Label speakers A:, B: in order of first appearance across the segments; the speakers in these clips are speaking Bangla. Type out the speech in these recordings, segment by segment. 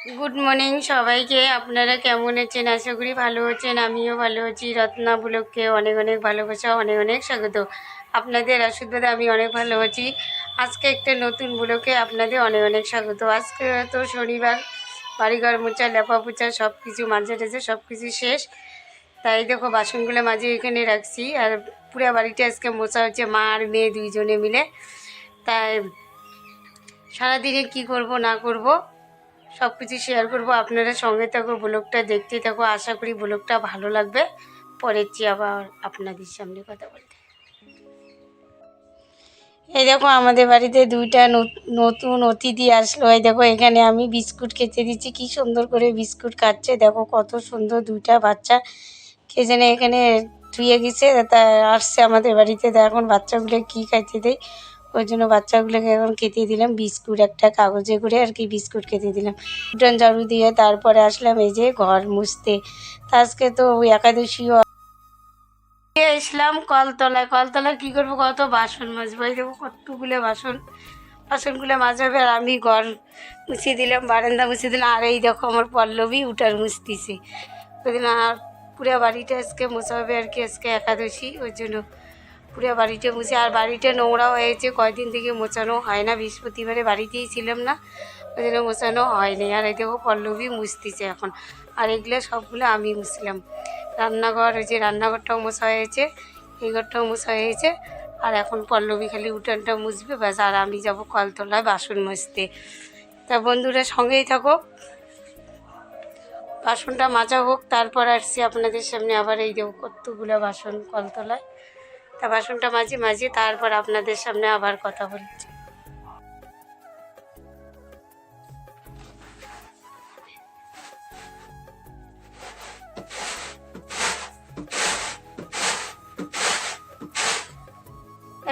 A: গুড মর্নিং সবাইকে। আপনারা কেমন আছেন? আশা করি ভালো আছেন। আমিও ভালো আছি। রত্না বুলককে অনেক অনেক ভালোবাসা, অনেক অনেক স্বাগত। আপনাদের আশীর্বাদে আমি অনেক ভালো আছি। আজকে একটা নতুন বুলকে আপনাদের অনেক অনেক স্বাগত। আজকে তো শনিবার, বাড়িঘর মোচা লেপা পোচা সব কিছু মাঝে টাঝে সব কিছু শেষ। তাই দেখো, বাসনগুলো মাঝে এখানে রাখছি। আর পুরো বাড়িটা আজকে মোচা হচ্ছে মা আর মেয়ে দুইজনে মিলে। তাই সারাদিনে কি করব, না করব সব কিছু শেয়ার করব, আপনারা সঙ্গে থাকো ব্লগটা দেখতে থাকো, আশা করি ব্লগটা ভালো লাগবে। পরেছি আবার আপনাদের সামনে কথা বলতে। এই দেখো, আমাদের বাড়িতে দুইটা নতুন অতিথি আসলো। এই দেখো, এখানে আমি বিস্কুট খেতে দিচ্ছি। কি সুন্দর করে বিস্কুট খাচ্ছে দেখো, কত সুন্দর দুইটা বাচ্চা। কে জানে এখানে ধুয়ে গেছে, তা আসছে আমাদের বাড়িতে। তা এখন বাচ্চাগুলো কি খাইতে দেয়? ওই জন্য বাচ্চাগুলোকে এখন খেতে দিলাম, বিস্কুট একটা, কাগজে করে আর কি বিস্কুট খেতে দিলাম। উঠান ঝাড়ু দিয়ে তারপরে আসলাম এই যে ঘর মুছতে। আজকে তো ওই একাদশীও এসলাম কলতলায়। কলতলায় কী করব কত বাসন মাজবো? এই দেখো কতগুলো বাসন, বাসনগুলো মাজাবে আর আমি ঘর মুছিয়ে দিলাম, বারান্দা মুছিয়ে দিলাম। আর এই দেখো আমার পল্লবী উঠার মুছতেছে। ওই দিন আর পুরো বাড়িটা আজকে মোছা হবে আর কি আজকে একাদশী, ওই জন্য পুরো বাড়িটা মুছে আর বাড়িটা নোংরা হয়েছে, কয়দিন থেকে মোছানো হয় না, বৃহস্পতিবারে বাড়িতেই ছিলাম না ওই জন্য মোছানো হয়নি। আর এই দেখো পল্লবী মুছতেছে এখন, আর এগুলো সবগুলো আমি মুছলাম। রান্নাঘর, ওই যে রান্নাঘরটাও মোছা হয়েছে, এই ঘরটাও মোছা হয়েছে, আর এখন পল্লবী খালি উঠানটা মুছবে, ব্যাস, আর আমি যাব কলতলায় বাসন মুছতে। তা বন্ধুরা সঙ্গেই থাকো, বাসনটা মাজা হোক, তারপর আসছি আপনাদের সামনে আবার, এই দেবো কতগুলো বাসন কলতলায়। তা বাসনটা মাঝে মাঝে, তারপর আপনাদের সামনে আবার কথা বলছি।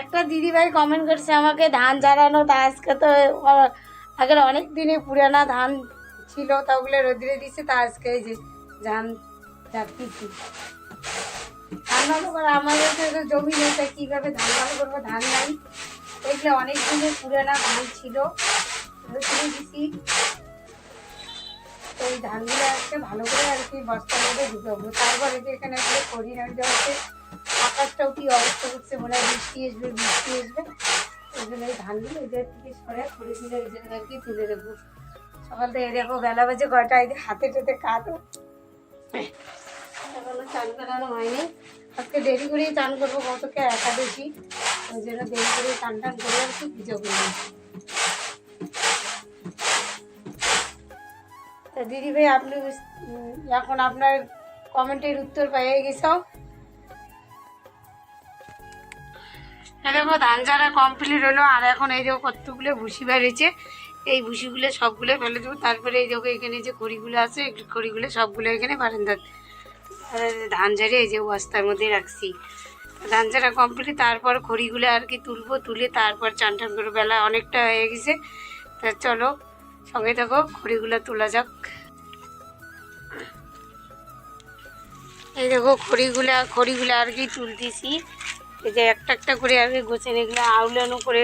A: একটা দিদিভাই কমেন্ট করছে, আমাকে ধান ঝাড়ানো তা আজকে তো, আগের অনেক দিনে পুরানা ধান ছিল, তা ওগুলো রোদ্রে দিছে, তা আজকে যে ধান ধান করে আমাদের তো জমি নেই কীভাবে ধান ভালো করব ধান নাই। এগুলো অনেক দিনের পুরানা ধান ছিল। রোদ্রে দিছি। এই ধানগুলো আজকে ভালো করে আর কি বস্তার মধ্যে ঢুকাবো তারপরে এখানে আসলে খড়ি নামে যাচ্ছে আকাশটাও কি অবস্থা করছে মনে হয়, বৃষ্টি আসবে বৃষ্টি আসবে। ওই জন্য এই ধানগুলো এদের থেকে তুলে রাখব সকাল থেকে দেখো বেলা বাজে কয়টা, এই যে হাতে টাতে কাটো এখনও চান করানো হয়নি। আজকে দেরি করেই চান করব, কতকে একাদশী ওই জন্য দেরি করে চান টান করে আর কি পুজো তা দিদি ভাই, আপনি এখন আপনার কমেন্টের উত্তর পেয়ে গেছো? এই দেখো, ধান ঝাড়া কমপ্লিট হলো, আর এখন এই দেখো কতগুলো ভুসি বেরিয়েছে এই ভুসিগুলো সবগুলো ফেলে দেবো। তারপরে এই দেখো, এখানে যে খড়িগুলো আছে খড়িগুলো সবগুলো এখানে বারান্দার ধান ঝাড়ে এই যে বস্তার মধ্যে রাখছি। ধান ঝাড়া কমপ্লিট তারপর খড়িগুলো আর কি তুলবো, তুলে তারপর চান টান করে বেলা অনেকটা হয়ে গেছে। তা চলো, সঙ্গে থাকো, খড়িগুলো তোলা যাক। এই দেখো, খড়িগুলা, খড়িগুলো আর কি তুলতেছি। এই যে একটা একটা করে আর কি গোছে এগুলো আউলানো করে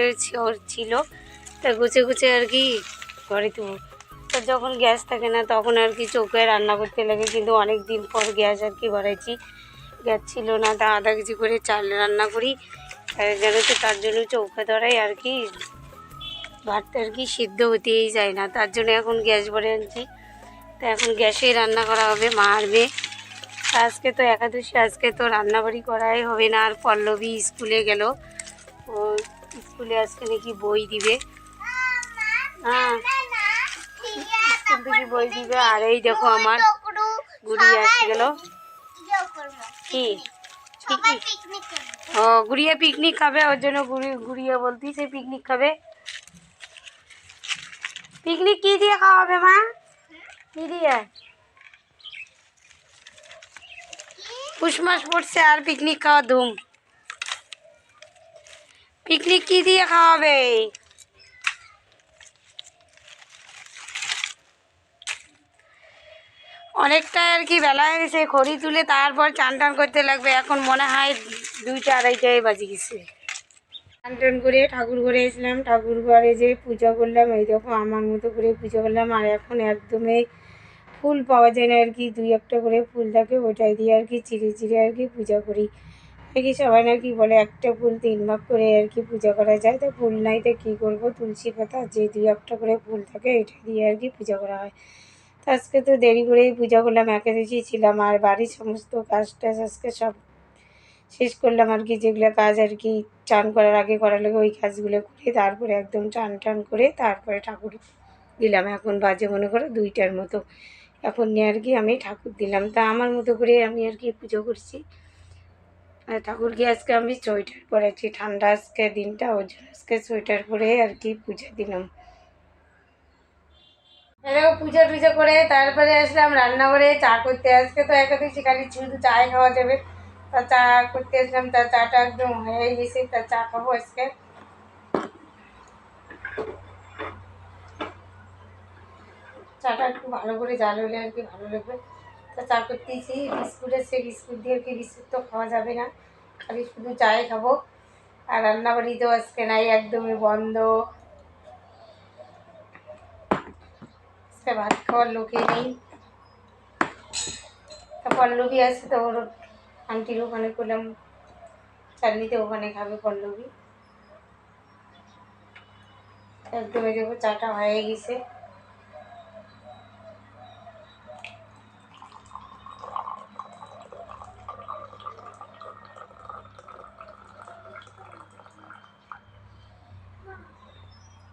A: ছিল। তা গুছে গুছে আর কি ঘরে তুলব। তো যখন গ্যাস থাকে না, তখন আর কি চৌকায় রান্না করতে লাগে। কিন্তু অনেক দিন পর গ্যাস আর কি ভরাইছি গ্যাস ছিল না, তা আধা কেজি করে চাল রান্না করি। যেন তো তার জন্য চৌকা ধরাই আর কি ভাতটা আর কি সিদ্ধ হতেই যায় না। তার জন্য এখন গ্যাস ভরে আনছি। তো এখন গ্যাসেই রান্না করা হবে, মা আর আজকে তো একাদশী, আজকে তো রান্নাবাড়ি করাই হবে না। আর পল্লবী স্কুলে গেল। ও স্কুলে আজকে নাকি বই দিবে। হ্যাঁ স্কুল থেকে বই দিবে আর এই দেখো আমার গুড়িয়া এসে গেল। কি? পিকনিক ও গুড়িয়া পিকনিক খাবে ওর জন্য গুড়ি গুড়িয়া বলতি সে পিকনিক খাবে। পিকনিক কি দিয়ে খাওয়াবে মা? কি দিয়ে? পুষ মাস পড়ছে আর পিকনিক খাওয়া ধুম। পিকনিক কি দিয়ে খাওয়াবে? অনেকটা আর কি বেলা হয়ে গেছে, খড়ি তুলে তারপর চান টান করতে লাগবে। এখন মনে হয় দুইটা আড়াইটায় বাজে গেছে। চান টান করে ঠাকুর ঘরে এসলাম ঠাকুর ঘরে যে পূজা করলাম, এই দেখো আমার মতো করে পুজো করলাম। আর এখন একদমই ফুল পাওয়া যায় না আর কি, দুই একটা করে ফুল থাকে, ওটাই দিয়ে আর কি চিড়ে চিড়ে আর কি পূজা করি। আর সবাই নাকি বলে একটা ফুল তিন ভাগ করে আর কি পূজা করা যায়। তো ফুল নাই তো কী করব? তুলসী পাতা যে দুই একটা করে ফুল থাকে এটা দিয়ে আর কি পূজা করা হয়। আজকে তো দেরি করেই পূজা করলাম একাদশী ছিলাম, আর বাড়ির সমস্ত কাজ টাজ আজকে সব শেষ করলাম আর কি, যেগুলো কাজ আর কি চান করার আগে করার লাগে ওই কাজগুলো করে তারপরে একদম টান টান করে তারপরে ঠাকুর দিলাম। এখন বাজে মনে করো দুইটার মতো। এখন নিয়ে আর কি আমি ঠাকুর দিলাম। তা আমার মতো করে আমি আর কি পুজো করছি। আর ঠাকুরকে আজকে আমি সোয়েটার পরেছি ঠান্ডা আজকে দিনটা ওই জন্য আজকে সোয়েটার পরে আর কি পুজো দিলাম। এরকম পুজো টুজো করে, তারপরে আসলাম রান্নাঘরে, চা করতে। আজকে তো একাদশী খালি শুধু চাই খাওয়া যাবে। তা চা করতে আসলাম, তা চাটা একদম হয়ে গেছে, তা চা খাব আজকে। চাটা একটু ভালো করে, জাল হলে আর কি ভালো লাগবে। তা চা করতেছি, বিস্কুট এসছে বিস্কুট দিয়ে আর কি বিস্কুট তো খাওয়া যাবে না। খালি শুধু চায় খাব। আর রান্নাবাড়ি তো আজকে নাই, একদমই বন্ধ। আজকে ভাত খাওয়ার লোকে নেই পল্লবী আছে তো ওর আন্টির ওখানে করলাম চাটনিতে ওখানে খাবে পল্লবী একদমই দেখো চাটা হয়ে গেছে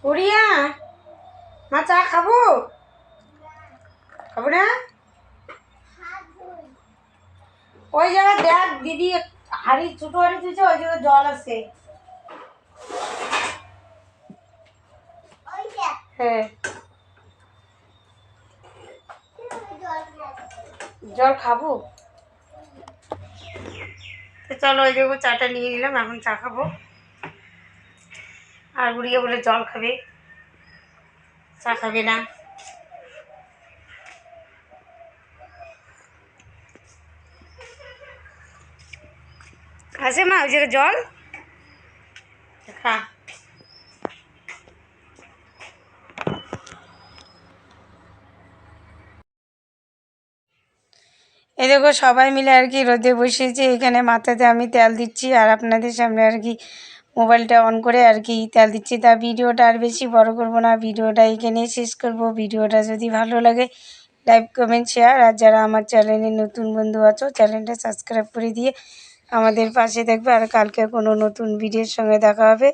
A: পুরিয়া মা চা খাব খাব না? ওই জায়গায় দেখ দিদি হাড়ি ছোট হাড়ি তুলছে ওই জায়গায় জল আছে। হ্যাঁ। জল খাব? তো চলো ওই দেখো চাটা নিয়ে নিলাম এখন চা খাব। আর বুড়িয়ে বলে জল খাবে। চা খাবে না। আছে মা, ওই জায়গায় জল। এই দেখো, সবাই মিলে আর কি রোদে বসেছি এখানে মাথাতে আমি তেল দিচ্ছি আর আপনাদের সামনে আর কি মোবাইলটা অন করে আর কি তেল দিচ্ছি। তা ভিডিওটা আর বেশি বড় করব না, ভিডিওটা এখানেই শেষ করব। ভিডিওটা যদি ভালো লাগে লাইক কমেন্ট শেয়ার আর যারা আমার চ্যানেলে নতুন বন্ধু আছো চ্যানেলটা সাবস্ক্রাইব করে দিয়ে আমাদের পাশে দেখবে আর কালকে কোনো নতুন ভিডিওর সঙ্গে দেখা হবে।